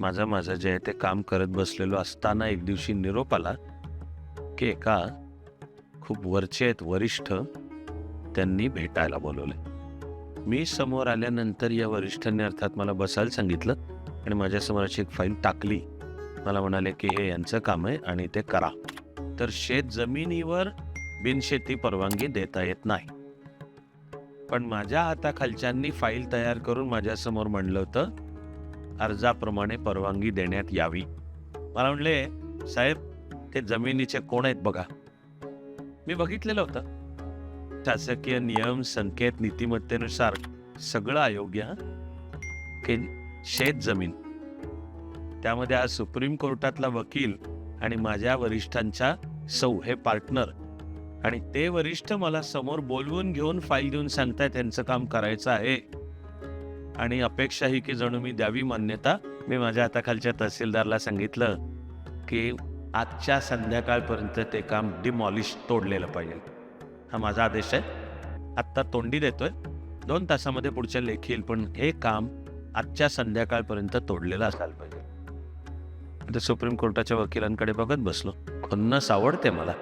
माझं माझं जे आहे ते काम करत बसलेलो असताना एक दिवशी निरोप आला की एका खूप वरचे आहेत वरिष्ठ त्यांनी भेटायला बोलवले. मी समोर आल्यानंतर या वरिष्ठांनी अर्थात मला बसायला सांगितलं आणि माझ्यासमोर अशी एक फाईल टाकली. मला म्हणाले की हे यांचं काम आहे आणि ते करा. तर शेत जमिनीवर बिनशेती परवानगी देता येत नाही. पण माझ्या हाताखालच्यांनी फाईल तयार करून माझ्यासमोर म्हणलं होतं अर्जाप्रमाणे परवानगी देण्यात यावी. मला म्हणले साहेब ते जमिनीचे कोण आहेत बघा. मी बघितलेलं होतं. शासकीय नियम संकेत नीतिमत्तेनुसार सगळं अयोग्य की शेत जमीन? त्यामध्ये आज सुप्रीम कोर्टातला वकील आणि माझ्या वरिष्ठांच्या सौ हे पार्टनर. आणि ते वरिष्ठ मला समोर बोलवून घेऊन फाईल देऊन सांगताय त्यांचं काम करायचं आहे. आणि अपेक्षा ही की जणू मी द्यावी मान्यता मी माझ्या हाताखालच्या तहसीलदारला सांगितलं की आजच्या संध्याकाळपर्यंत ते काम डिमॉलिश तोडलेलं पाहिजे. हा माझा आदेश आहे. आत्ता तोंडी देतोय. दोन तासामध्ये पुढच्या लेखी येईल पण हे काम आजच्या संध्याकाळपर्यंत तोडलेलं असायला पाहिजे. आता सुप्रीम कोर्टाच्या वकिलांकडे बघत बसलो. खुन्नस आवडते मला.